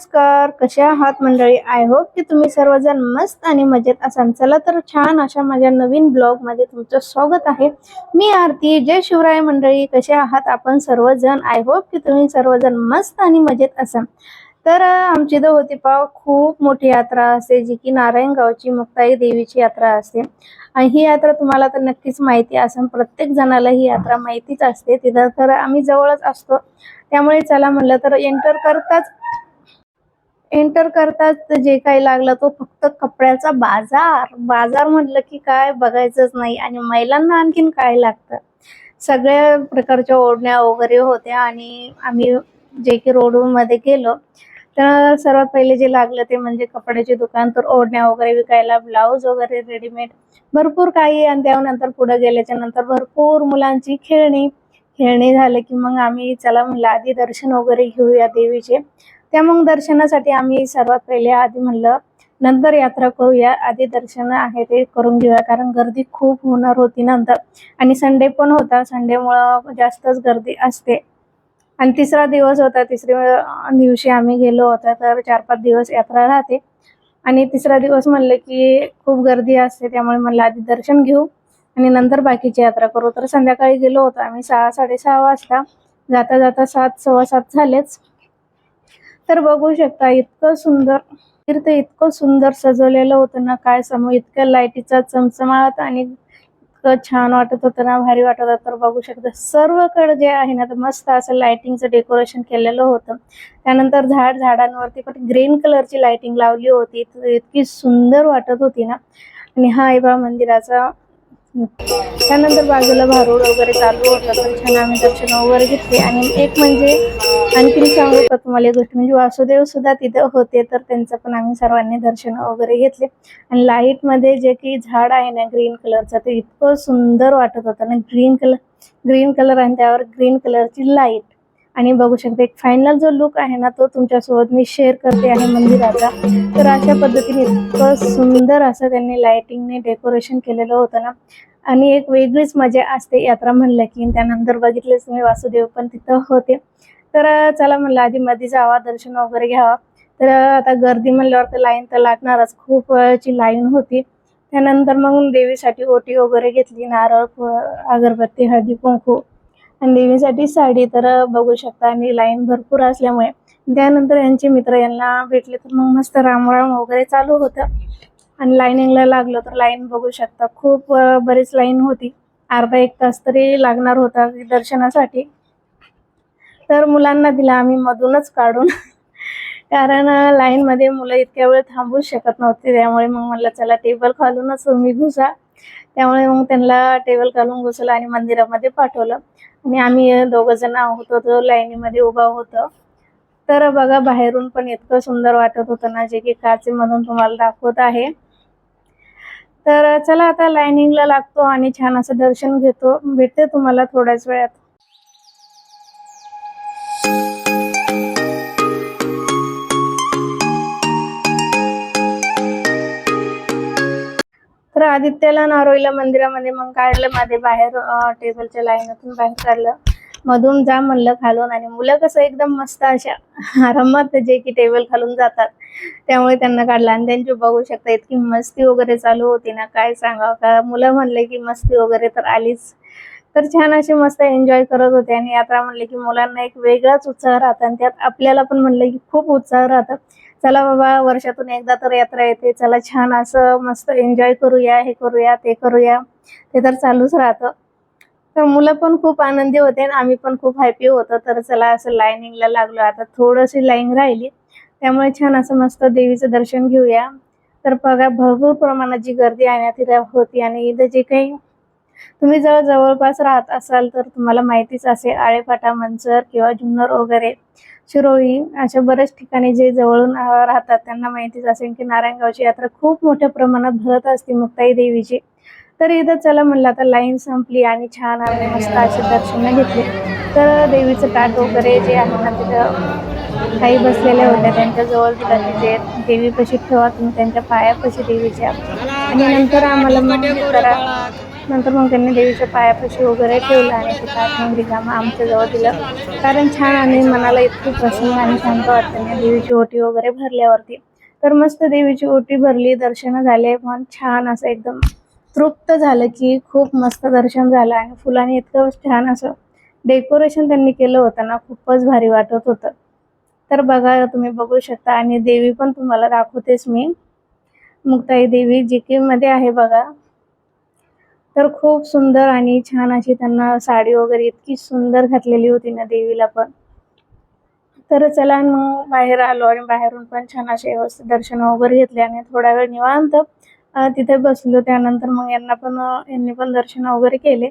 नमस्कार कशा आहात मंडळी? आय होप की तुम्ही सर्वजण मस्त आणि मजेत असाल. चला तर छान अशा माझ्या नवीन ब्लॉगमध्ये तुमचं स्वागत आहे. मी आरती. जय शिवराय मंडळी. कशा आहात आपण सर्वजण? आय होप की तुम्ही सर्वजण मस्त आणि मजेत असाल. तर आमची तर होती पाव खूप मोठी यात्रा असते जी की नारायणगावची मुक्ताई देवीची यात्रा असते. आणि ही यात्रा तुम्हाला तर नक्कीच माहिती असेल. प्रत्येक जणाला ही यात्रा माहितीच असते. तिथं तर आम्ही जवळच असतो. त्यामुळे चला म्हणलं तर एंटर करताच एंटर करताच जे काही लागलं तो फक्त कपड्याचा बाजार. बाजार म्हटलं की काय बघायचंच नाही आणि महिलांना आणखीन काय लागतं? सगळ्या प्रकारच्या ओढण्या वगैरे होत्या आणि आम्ही जे की रोडमध्ये गेलो तर सर्वात पहिले जे लागलं ते म्हणजे कपड्याचे दुकान तर ओढण्या वगैरे विकायला ब्लाऊज वगैरे रेडीमेड भरपूर काही आणि त्यानंतर पुढे गेल्याच्यानंतर भरपूर मुलांची खेळणी. खेळणी झाले की मग आम्ही चला म्हणलं आधी दर्शन वगैरे घेऊया देवीचे. त्या मग दर्शनासाठी आम्ही सर्वात पहिले आधी म्हणलं नंतर यात्रा करूया. आधी दर्शन आहे ते करून घेऊया कारण गर्दी खूप होणार होती नंतर. आणि संडे पण होता संडेमुळं जास्तच गर्दी असते. आणि तिसरा दिवस होता तिसऱ्या दिवशी आम्ही गेलो होता तर चार पाच दिवस यात्रा राहते. आणि तिसरा दिवस म्हणलं की खूप गर्दी असते त्यामुळे म्हणलं आधी दर्शन घेऊ. आणि नंतर बाकीची यात्रा करू. तर संध्याकाळी गेलो होतो आम्ही सहा साडेसहा वाजता. जाता जाता सात सव्वा सात झालेच. तर बघू शकता इतकं सुंदर तीर्थ इतकं सुंदर सजवलेलं होतं ना काय समोर इतक्या लाईटीचा चमचमाट आणि इतकं छान वाटत होतं ना भारी वाटत होतं. तर बघू शकता सर्वकडे जे आहे ना तर मस्त असं लाइटिंगचं डेकोरेशन केलेलं होतं. त्यानंतर झाड झाडांवरती पण ग्रीन कलरची लाइटिंग लावली होती. इतकी सुंदर वाटत होती ना. आणि हा आहे मंदिराचा त्यानंतर बाजूला भारूड वगैरे चालू होतं तर छान आम्ही दर्शन वगैरे घेतले. आणि एक म्हणजे आणखीन सांगू का तुम्हाला एक गोष्ट म्हणजे वासुदेव सुद्धा तिथं होते तर त्यांचं पण आम्ही सर्वांनी दर्शन वगैरे घेतले. आणि लाईटमध्ये जे की झाड आहे ना ग्रीन कलरचं ते इतकं सुंदर वाटत होतं ना ग्रीन कलर ग्रीन कलर आणि त्यावर ग्रीन कलरची लाइट. आणि बघू शकते एक फायनल जो लुक आहे ना तो तुमच्यासोबत मी शेअर करते आहे मंदिराचा. तर अशा पद्धतीने इतकं सुंदर असं त्यांनी लाइटिंगने डेकोरेशन केलेलं होतं ना. आणि एक वेगळीच मजा असते यात्रा म्हणलं की त्यानंतर बघितलेच तुम्ही वासुदेव पण तिथं होते. तर चला म्हणलं आधी मध्ये जावा दर्शन वगैरे घ्यावा. तर आता गर्दी म्हणल्यावर तर लाईन तर लागणारच खूप वेळची लाईन होती. त्यानंतर मग देवीसाठी ओटी वगैरे घेतली नारळ अगरबत्ती हळदी कुंकू. आणि देवीसाठी साडी तर बघू शकता. आणि लाईन भरपूर असल्यामुळे त्यानंतर यांचे मित्र यांना भेटले तर मग मस्त रामराम वगैरे चालू होतं. आणि लाईनिंगला लागलं तर लाईन बघू शकता. खूप बरीच लाईन होती. अर्धा एक तास तरी लागणार होता दर्शनासाठी. तर मुलांना दिला आम्ही मधूनच काढून. कारण लाईनमध्ये लाईन मध्ये मुलं इतक्या वेळ थांबूच शकत नव्हते. त्यामुळे मग म्हणलं चला टेबल खालूनच तुम्ही घुसा. त्यामुळे मग त्यांना टेबल घालून घुसलं आणि मंदिरामध्ये पाठवलं. आणि आम्ही दोघं जण होतो तो लाईनीमध्ये उभा होतो. तर बघा बाहेरून पण इतकं सुंदर वाटत होतं ना जे की काचेमधून तुम्हाला दाखवत आहे. तर चला आता लाईनिंगला लागतो आणि छान असं दर्शन घेतो. भेटते तुम्हाला थोड्याच वेळात. आदित्यला नारोईला मंदिरामध्ये मग काढलं. मध्ये बाहेर टेबलच्या लाईनातून बाहेर काढलं. मधून जा म्हणलं खालून आणि मुलं कसं एकदम मस्त अशा आरामात जे की टेबल खालून जातात. त्यामुळे त्यांना काढलं. आणि त्यांची बघू शकता इतकी मस्ती वगैरे चालू होती ना. काय सांगावं का? मुलं म्हणले की मस्ती वगैरे तर आलीच. तर छान असे मस्त एन्जॉय करत होते. आणि यात्रा म्हणले की मुलांना एक वेगळाच उत्साह राहतो. आणि त्यात आपल्याला पण म्हणलं की खूप उत्साह राहतं. चला बाबा वर्षातून एकदा तर यात्रा येते. चला छान असं मस्त एन्जॉय करूया हे करूया ते करूया. ते तर चालूच राहतं. तर मुलं पण खूप आनंदी होते आणि आम्ही पण खूप हॅपी होतो. तर चला असं लाईनिंगला लागलो. आता थोडीशी लाईन राहिली. त्यामुळे छान असं मस्त देवीचं दर्शन घेऊया. तर बघा भरपूर प्रमाणात जी गर्दी आहे ना होती आणि इथं जे काही तुम्ही जवळ जवळपास राहत असाल तर तुम्हाला माहितीच असेल आळेफाटा मंचर किंवा जुन्नर वगैरे शिरोळी अशा बऱ्याच ठिकाणी जे जवळून राहतात त्यांना माहितीच असेल की नारायणगावची यात्रा खूप मोठ्या प्रमाणात भरत असते मुक्ताई देवीची. तर इथं चला म्हणलं आता लाईन संपली आणि छान आम्ही मस्त असे दर्शन घेतले. तर देवीचं ताट वगैरे जे आहे ना तिथं काही बसलेल्या होत्या त्यांच्या जवळ तिला तिथे देवीपाशी ठेवा तुम्ही त्यांच्या पायापाशी देवीच्या. आणि नंतर आम्हाला मग करा. नंतर मग त्यांनी देवीच्या पायापाशी वगैरे ठेवलं आणि ते ताट रिकामा आमच्याजवळ दिलं. कारण छान आणि मनाला इतकं प्रसन्न आणि शांत वाटतं. देवीची ओटी वगैरे भरल्यावरती. तर मस्त देवीची ओटी भरली दर्शन झाले. पण छान असं एकदम तृप्त झालं की खूप मस्त दर्शन झालं. आणि फुलांनी इतकं छान असं डेकोरेशन त्यांनी केलं होतं ना खूपच भारी वाटत होतं. तर बघा तुम्ही बघू शकता. आणि देवी पण तुम्हाला दाखवतेच मी. मुक्ताई देवी जी के मध्ये आहे बघा. तर खूप सुंदर आणि छान अशी त्यांना साडी वगैरे इतकी सुंदर घातलेली होती ना देवीला पण. तर चला मग बाहेर आलो आणि बाहेरून पण छान असे व्यवस्थित दर्शन वगैरे घेतले आणि थोडा वेळ निवांत तिथे बसलो. त्यानंतर मग यांना पण यांनी पण दर्शन वगैरे केले.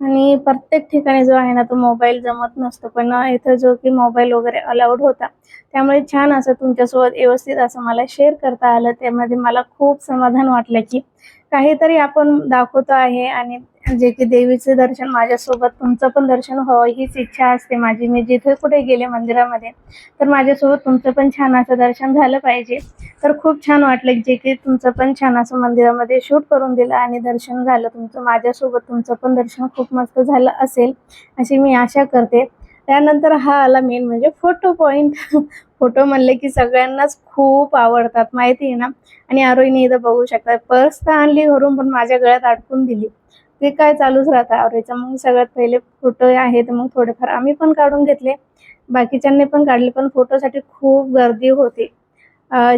आणि प्रत्येक ठिकाणी जो आहे ना तो मोबाईल जमत नसतो. पण इथं जो की मोबाईल वगैरे अलाउड होता त्यामुळे छान असं तुमच्यासोबत व्यवस्थित असं मला शेअर करता आलं. त्यामध्ये मला खूप समाधान वाटलं की काहीतरी आपण दाखवतो आहे आणि जे की देवीचे दर्शन माझ्यासोबत तुमचं पण दर्शन व्हावं हीच इच्छा असते माझी. मी जिथे कुठे गेले मंदिरामध्ये तर माझ्यासोबत तुमचं पण छान असं दर्शन झालं पाहिजे. तर खूप छान वाटलं जे की तुमचं पण छान असं मंदिरामध्ये शूट करून दिलं आणि दर्शन झालं तुमचं. माझ्यासोबत तुमचं पण दर्शन खूप मस्त झालं असेल अशी मी आशा करते. त्यानंतर हा आला मेन म्हणजे फोटो पॉईंट फोटो म्हणले की सगळ्यांनाच खूप आवडतात माहिती आहे ना? आणि आरोईने इथं बघू शकतात पर्स तर आणली घरून पण माझ्या गळ्यात अडकून दिली. ते काय चालूच राहतं आरोहीचं मग सगळ्यात पहिले फोटो आहेत मग थोडेफार आम्ही पण काढून घेतले. बाकीच्यांनी पण काढले पण फोटोसाठी खूप गर्दी होती.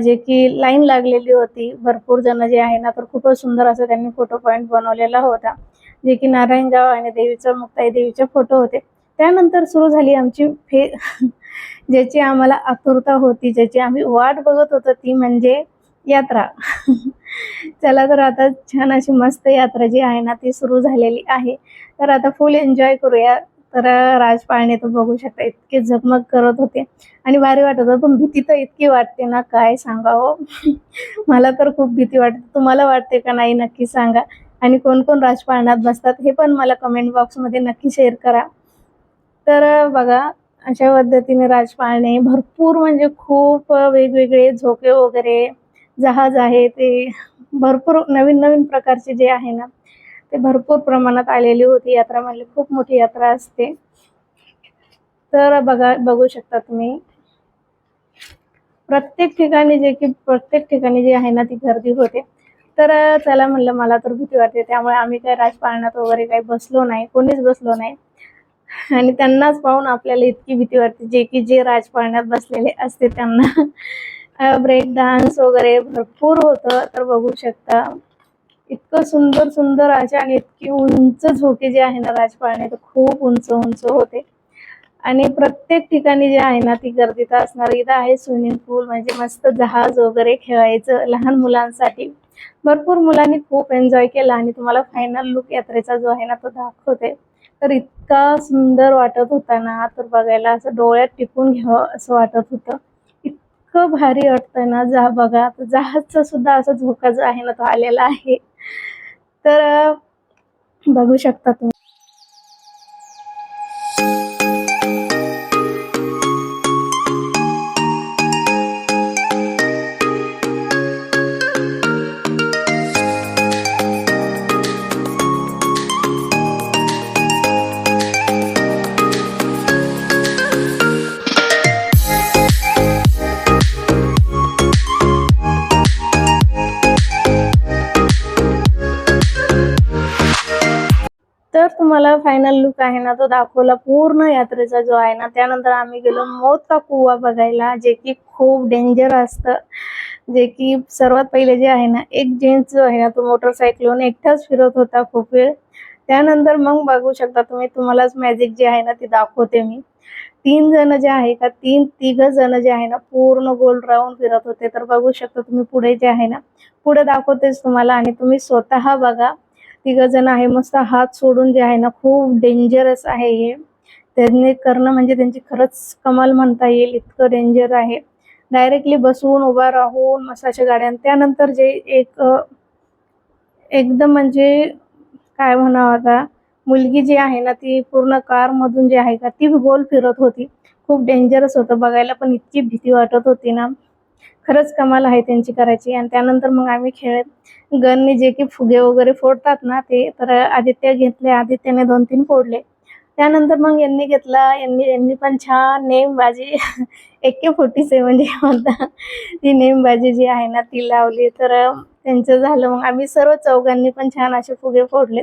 जे की लाईन लागलेली होती. भरपूर जण जे आहे ना तर खूपच सुंदर असं त्यांनी फोटो पॉईंट बनवलेला होता. जे की नारायणगाव आणि देवीचं मुक्ताई देवीचे फोटो होते. त्यानंतर सुरू झाली आमची फे ज्याची आम्हाला आतुरता होती ज्याची आम्ही वाट बघत होतो ती म्हणजे यात्रा. चला तर आता छान अशी मस्त यात्रा जी आहे ना ती सुरू झालेली आहे. तर आता फुल एन्जॉय करूया. तर राजपाळणे तर बघू शकता इतके झगमग करत होते. आणि भारी वाटत होतं पण भीती तर इतकी वाटते ना काय सांगावं? मला तर खूप भीती वाटते. तुम्हाला वाटते का नाही नक्की सांगा. आणि कोण कोण राजपाळण्यात बसतात हे पण मला कमेंट बॉक्समध्ये नक्की शेअर करा. तर बघा अशा पद्धतीने राजपाळणे भरपूर म्हणजे खूप वेगवेगळे झोके वगैरे जहाज आहे ते भरपूर नवीन नवीन प्रकारचे जे आहे ना ते भरपूर प्रमाणात आलेली होती. यात्रा म्हणजे खूप मोठी यात्रा असते. तर बघा बघू शकता तुम्ही. प्रत्येक ठिकाणी जे की प्रत्येक ठिकाणी जे आहे ना ती गर्दी होते. तर चला म्हणलं मला तर भीती वाटते. त्यामुळे आम्ही काय राजपाळण्यात वगैरे काही बसलो नाही. कोणीच बसलो नाही. आणि त्यांनाच पाहून आपल्याला इतकी भीती वाटते जे की जे राजपाळण्यात बसलेले असते त्यांना. ब्रेक डान्स वगैरे भरपूर होतं तर बघू शकता. इतकं सुंदर सुंदर असे आणि इतकी उंच झोके जे आहे ना राजपाळणे तर खूप उंच उंच होते. आणि प्रत्येक ठिकाणी जे आहे ना ती गर्दीत असणार. इथं आहे स्विमिंग पूल म्हणजे मस्त जहाज वगैरे खेळायचं लहान मुलांसाठी. भरपूर मुलांनी खूप एन्जॉय केला आणि तुम्हाला फायनल लुक यात्रेचा जो आहे ना तो दाखवते. तर इतका सुंदर वाटत होता ना तर बघायला असं डोळ्यात टिकून घ्यावं असं वाटत होतं. इतकं भारी वाटतं ना जा बघा. तर जहाजचा सुद्धा असा झोका जो आहे ना तो आलेला आहे. तर बघू शकता तुम्ही. तर फायनल लुक आहे ना तो दाखवला पूर्ण यात्रेचा जो आहे ना त्यानंतर आम्ही गेलो मौत का कुवा बघायला जे की खूप डेंजर असतं. जे की सर्वात पहिले जे आहे ना एक जेंट्स जो आहे ना तो मोटरसायकलवरून एकटाच फिरत होता खूप वेळ. त्यानंतर मग बघू शकता तुम्ही तुम्हालाच मॅजिक जे आहे ना ती दाखवते मी. तीन जण जे आहे का तीन तिघ जण जे आहे ना पूर्ण गोल राऊंड फिरत होते. तर बघू शकता तुम्ही पुढे जे आहे ना पुढे दाखवतेच तुम्हाला आणि तुम्ही स्वतः बघा. तिघजण आहे मस्त हात सोडून जे आहे ना खूप डेंजरस आहे हे. त्यांनी करणं म्हणजे त्यांची खरंच कमाल म्हणता येईल इतकं डेंजर आहे. डायरेक्टली बसून उभा राहून मस्त अशा गाड्या आणि त्यानंतर जे एक एकदम म्हणजे काय म्हणावं आता मुलगी जी आहे ना ती पूर्ण कार मधून जी आहे का ती गोल फिरत होती. खूप डेंजरस होतं बघायला पण इतकी भीती वाटत होती ना. खरंच कमाल आहे त्यांची करायची. आणि त्यानंतर मग आम्ही खेळत गनने जे की फुगे वगैरे फोडतात ना ते तर आदित्य घेतले. आदित्यने दोन तीन फोडले. त्यानंतर मग यांनी घेतला यांनी यांनी पण छान नेमबाजी. एके फोर्टी सेवन जे म्हणतात ती नेमबाजी जी आहे ना ती लावली. तर त्यांचं झालं. मग आम्ही सर्व चौघांनी पण छान असे फुगे फोडले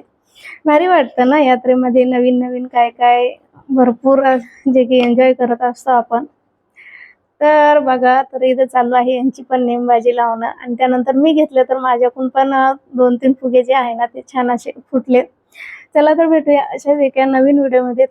भारी वाटतं ना यात्रेमध्ये नवीन नवीन काय काय भरपूर जे की एन्जॉय करत असतो आपण. तर बघा तर इथं चालू आहे यांची पण नेमबाजी लावणं. आणि त्यानंतर मी घेतलं तर माझ्याकडून पण दोन तीन फुगे जे आहे ना ते छान असे फुटले चला तर भेटूया अशाच एका नवीन व्हिडिओमध्ये.